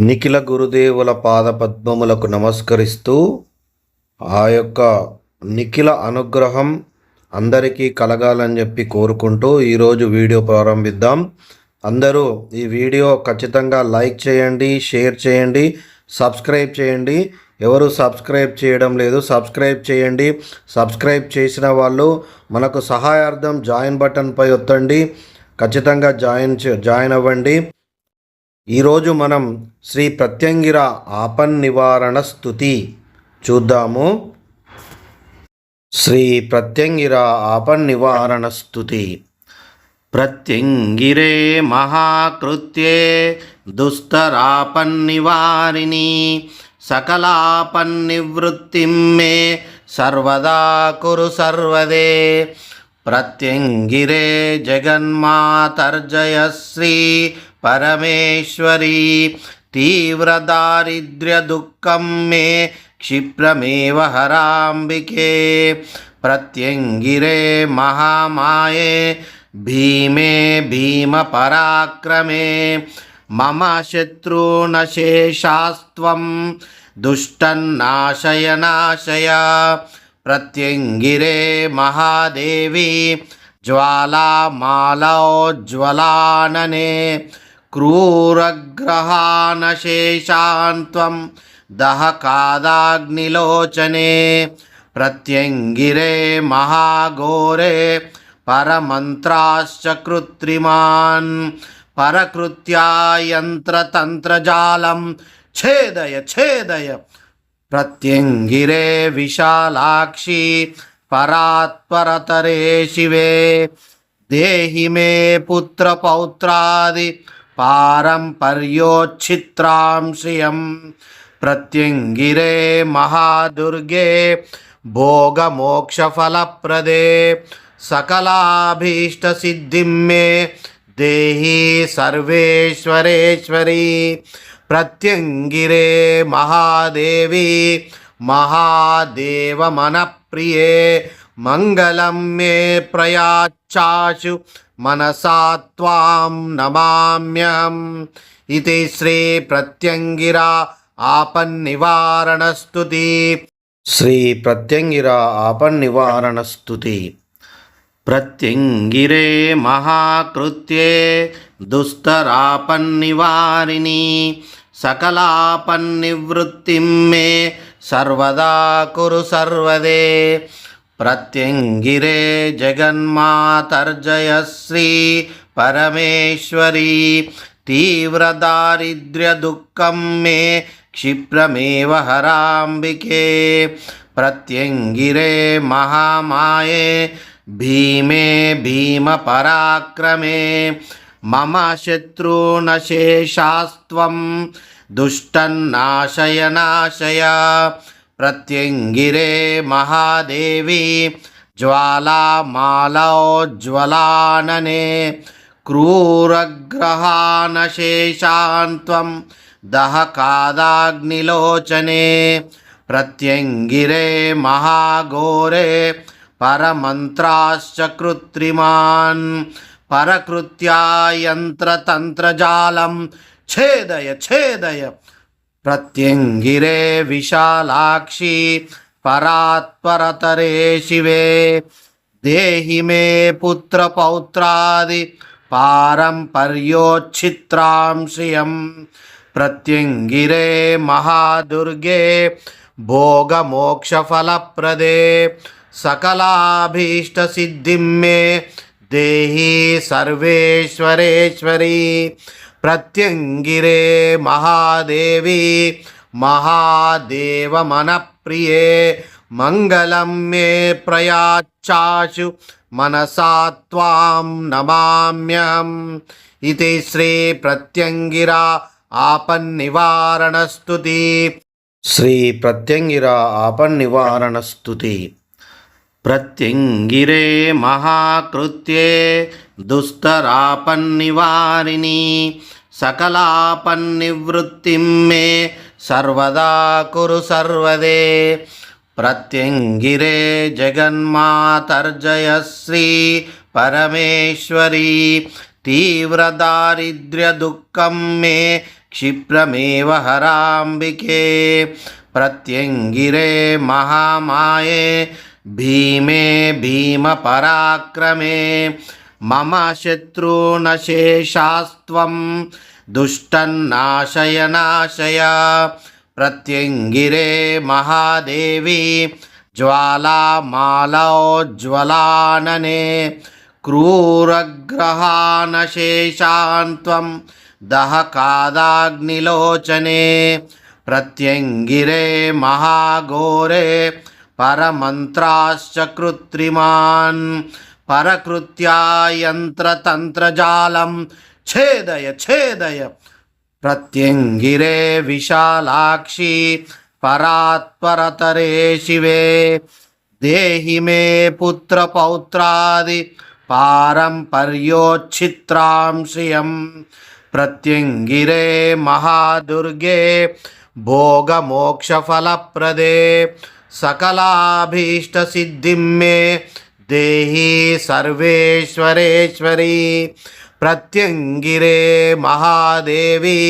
నిఖిల గురుదేవుల పాదపద్మములకు నమస్కరిస్తూ ఆ యొక్క నిఖిల అనుగ్రహం అందరికీ కలగాలని చెప్పి కోరుకుంటూ ఈరోజు వీడియో ప్రారంభిద్దాం. అందరూ ఈ వీడియో ఖచ్చితంగా లైక్ చేయండి షేర్ చేయండి సబ్స్క్రైబ్ చేయండి. ఎవరు సబ్స్క్రైబ్ చేయడం లేదు సబ్స్క్రైబ్ చేయండి. సబ్స్క్రైబ్ చేసిన వాళ్ళు మనకు సహాయార్థం జాయిన్ బటన్పై ఒత్తండి. ఖచ్చితంగా జాయిన్ చే- జాయిన్ అవ్వండి. ఈరోజు మనం శ్రీ ప్రత్యంగిర ఆపన్ నివారణ స్థుతి చూద్దాము. శ్రీ ప్రత్యంగిర ఆపన్ నివారణ స్థుతి ప్రత్యంగిరే మహాకృత్యే దుస్తరాపన్నివారిణి సకలాపన్నివృత్తిం మే సర్వదా కురు సర్వదే. ప్రత్యంగిరే జగన్మాతర్జయశ్రీ పరమేశ్వరీ తీవ్రదారిద్ర్యదుఃఖం మే క్షిప్రమేవ హరాంబికే. ప్రత్యంగిరే మహామాయే భీమే భీమ పరాక్రమే మమ శత్రునశేషాస్త్వం దుష్టన్నాశయ నాశయ ప్రత్యంగిరే మహాదేవి జ్వాలామాలోజ్వలాననే. క్రూరగ్రహానశేషాన్ త్వం దహకాదాగ్నిలోచనే ప్రత్యంగిరే మహాఘోరే పరమంత్రాశ్చ కృత్రిమాన్. పరకృత్యాయంత్రతంత్రజాలం ఛేదయ ఛేదయ ప్రత్యంగిరే విశాలాక్షి పరాత్పరతరే శివే. దేహి మే పుత్రపౌత్రాది పారంపర్యోచ్ఛిత్రాం శ్రియం ప్రత్యంగిరే మహాదుర్గే భోగమోక్షఫలప్రదే సకలాభీష్టసిద్ధిం మే దేహి సర్వేశ్వరేశ్వరీ ప్రత్యంగిరే మహాదేవి మహాదేవమనప్రియే మంగళం మే ప్రయాచాశు మనసాత్వాం నమామ్యం ఇది శ్రీ ప్రత్యంగిరా ఆపన్నివారణస్తుతి. శ్రీ ప్రత్యంగిరా ఆపన్నివారణస్తుతి. ప్రత్యంగిరే మహాకృత్యే దుస్తరాపన్నివారిణి సకలాపన్నివృత్తిం మే సర్వదా కురు సర్వదే. ప్రత్యంగిరే జగన్మాతర్జయశ్రీ పరమేశ్వరీ. తీవ్రదారిద్ర్యదుఃఖం మే క్షిప్రమేవ హరాంబికే. ప్రత్యంగిరే మహామాయే భీమే భీమపరాక్రమే. మమ శత్రునశేషాస్త్వం దుష్టన్నాశయ నాశయ ప్రత్యంగిరే మహాదేవి జ్వాలామాలోజ్వలాననే క్రూరగ్రహానశేషాన్ దహకాదాగ్నిలోచనే ప్రత్యంగిరే మహాఘోరే పరమంత్రాశ్చ కృత్రిమాన్ పరకృత్యాయంత్రతంత్రజాలం ఛేదయ ఛేదయ ప్రత్యంగిరే విశాలాక్షి పరాత్పరతరే శివే దేహి మే పుత్రపౌత్రాది పారంపర్యోచ్ఛిత్రాం శ్రియం ప్రత్యంగిరే మహాదుర్గే భోగమోక్షఫలప్రదే సకలాభీష్టసిద్ధిం మే దేహి సర్వేశ్వరేశ్వరీ ప్రత్యంగిరే మహాదేవి మహాదేవమనప్రియే మంగళం మే ప్రయాచాశు మనసా త్వాం నమామ్యహం ఇది శ్రీ ప్రత్యంగిరా ఆపన్నివారణస్తుతి శ్రీ ప్రత్యంగిరా ఆపన్నివారణస్తుతి ప్రత్యంగిరే మహాకృత్యే దుస్తరాపన్నివారిని సకలాపన్నివృత్తిం మే సర్వదా కురు సర్వదే ప్రత్యంగిరే జగన్మాతర్జయ శ్రీ పరమేశ్వరీ తీవ్రదారిద్ర్యదుఃఖం మే క్షిప్రమేవ హరాంబికే ప్రత్యంగిరే మహామాయే భీమే భీమపరాక్రమే మమ శత్రూనశేషాస్త్వం దుష్టన్నాశయనాశయ ప్రత్యంగిరే మహాదేవి జ్వాలామాలౌజ్వలాననే క్రూరగ్రహానశేషాన్త్వం దహకాదాగ్నిలోచనే ప్రత్యంగిరే మహాఘోరే పరమంత్రాశ్చ కృత్రిమాన్ परमन्त्राश्च कृत्रिमान् परकृत्या यन्त्रतन्त्रजालं छेदय छेदय प्रत्यङ्गिरे विशालाक्षी परात्परतरे शिवे देहि मे पुत्रपौत्रादि पारम्पर्योच्छित्रां श्रियं प्रत्यङ्गिरे महादुर्गे भोगमोक्षफलप्रदे सकलाभीष्टसिद्धिं मे దేహి సర్వేశ్వరేశ్వరి ప్రత్యంగిరే మహాదేవి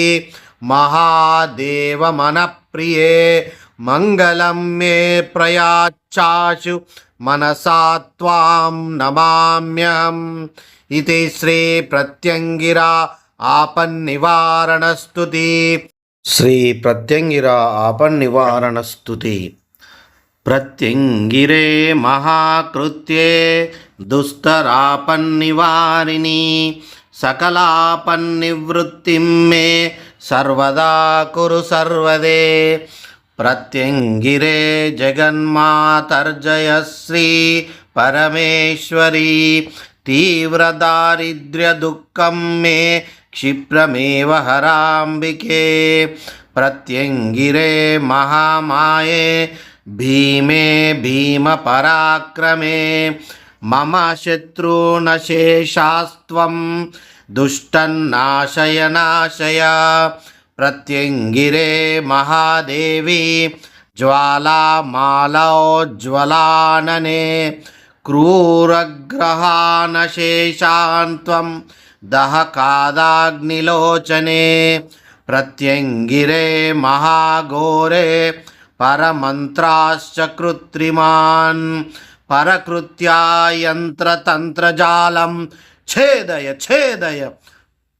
మహాదేవ మన ప్రియే మంగళం మే ప్రయాచాశు మనసా త్వాం నమామ్యం ఇది శ్రీ ప్రత్యంగిరా ఆపన్నివారణస్తుతి శ్రీ ప్రత్యంగిరా ఆపన్నివారణస్తుతి ప్రత్యంగిరే మహాకృత్యే దుస్తరాపన్నివారిని సకలాపన్నివృత్తిం మే సర్వదా కురు సర్వదే. ప్రత్యంగిరే జగన్మాతర్జయశ్రీ పరమేశ్వరీ తీవ్రదారిద్ర్యదుఃఖం మే క్షిప్రమేవ హరాంబికే. ప్రత్యంగిరే మహామాయే భీమే భీమ పరాక్రమే మమ శత్రూనశేషాస్త్వం దుష్టన్నాశయనాశయ. ప్రత్యంగిరే మహాదేవి జ్వాలామాలౌజ్వలాననే. క్రూరగ్రహానశేషాన్త్వం దహకాదాగ్నిలోచనే. ప్రత్యంగిరే మహాఘోరే పరమంత్రాశ్చ కృత్రిమాన్ పరకృత్యాయంత్రతంత్రజాలం ఛేదయ ఛేదయ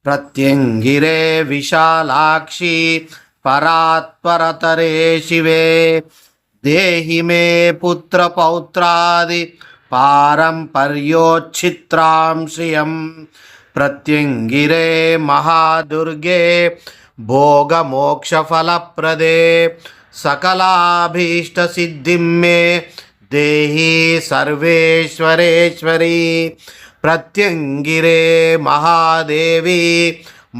ప్రత్యంగిరే విశాలాక్షి పరాత్పరతరే శివే దేహి మే పుత్ర పౌత్రాది పారంపర్యోచ్చిత్రాం శ్రియం ప్రత్యంగిరే మహాదుర్గే భోగమోక్షఫలప్రదే सकलाभीष्टसिद्धिं मे देहि सर्वेश्वरेश्वरी प्रत्यङ्गिरे महादेवी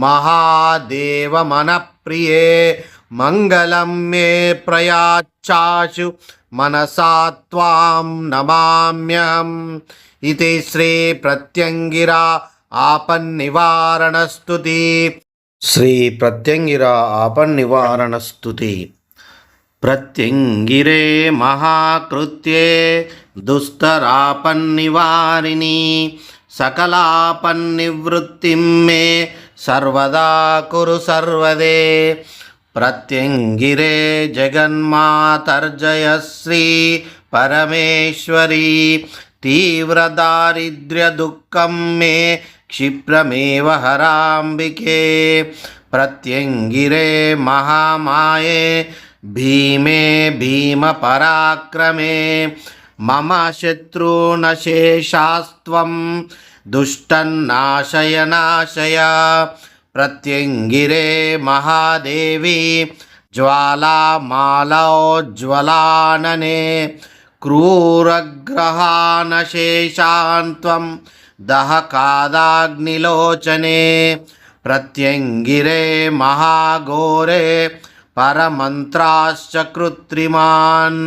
महादेवमनप्रिये मङ्गलं मे प्रयाच्चाशु मनसा त्वां नमाम्यहम् इति श्रीप्रत्यङ्गिरा आपन्निवारणस्तुति श्रीप्रत्यङ्गिरा आपन्निवारणस्तुति ప్రత్యంగిరే మహాకృత్యే దుస్తరాపన్నివారిని సకలాపన్నివృత్తిం మే సర్వదా కురు సర్వదే. ప్రత్యంగిరే జగన్మాతర్జయశ్రీ పరమేశ్వరీ తీవ్రదారిద్ర్యదుఃఖం మే క్షిప్రమేవ హరాంబికే. प्रत्यङ्गिरे महामाये भीमे भीमपराक्रमे मम शत्रूनशेषास्त्वं दुष्टन्नाशय नाशय प्रत्यङ्गिरे महादेवी ज्वालामालोज्ज्वलानने क्रूरग्रहानशेषान् त्वं दहकादाग्निलोचने ప్రత్యంగిరే మహాఘోరే పరమంత్రాశ్చ కృత్రిమాన్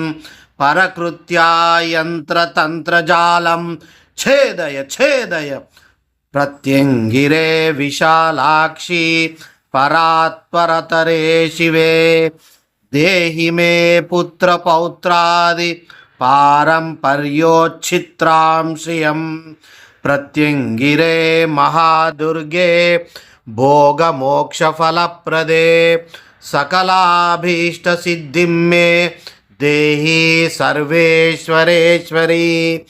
పరకృత్యాయంత్రతంత్రజాలం ఛేదయ ఛేదయ ప్రత్యంగిరే విశాలాక్షి పరాత్పరతరే శివే దేహి మే పుత్రపౌత్రాది పారంపర్యోచ్చిత్రాం శ్రియం ప్రత్యంగిరే మహాదుర్గే భోగమోక్షఫలప్రదే సకలాభీష్టసిద్ధిం మే దేహి సర్వేశ్వరేశ్వరీ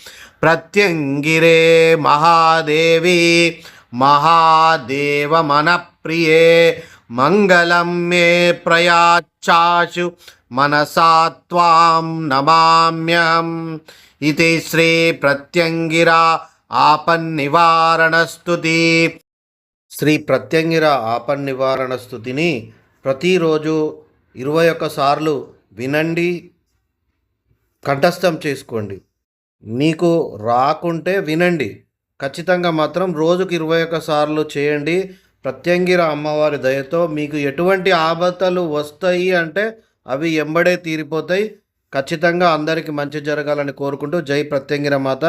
ప్రత్యంగిరే మహాదేవి మహాదేవమనప్రియే మంగళం మే ప్రయాచాశు మనసా త్వాం నమామ్యహం. ఇది శ్రీ ప్రత్యంగిరా ఆపన్నివారణస్తుతి. శ్రీ ప్రత్యంగిర ఆపన్నివారణ స్థుతిని ప్రతిరోజు ఇరవై ఒక్క సార్లు వినండి కంఠస్థం చేసుకోండి. మీకు రాకుంటే వినండి. ఖచ్చితంగా మాత్రం రోజుకు ఇరవై ఒక్క సార్లు చేయండి. ప్రత్యంగిర అమ్మవారి దయతో మీకు ఎటువంటి ఆపదలు వస్తాయి అంటే అవి ఎంబడే తీరిపోతాయి. ఖచ్చితంగా అందరికీ మంచి జరగాలని కోరుకుంటూ జై ప్రత్యంగిర మాత.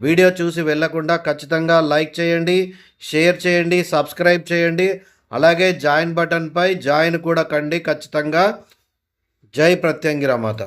వీడియో చూసి వెళ్ళకుండా ఖచ్చితంగా లైక్ చేయండి షేర్ చేయండి సబ్స్క్రైబ్ చేయండి. అలాగే జాయిన్ బటన్పై జాయిన్ కూడా కండి. ఖచ్చితంగా జై ప్రత్యంగిరమాత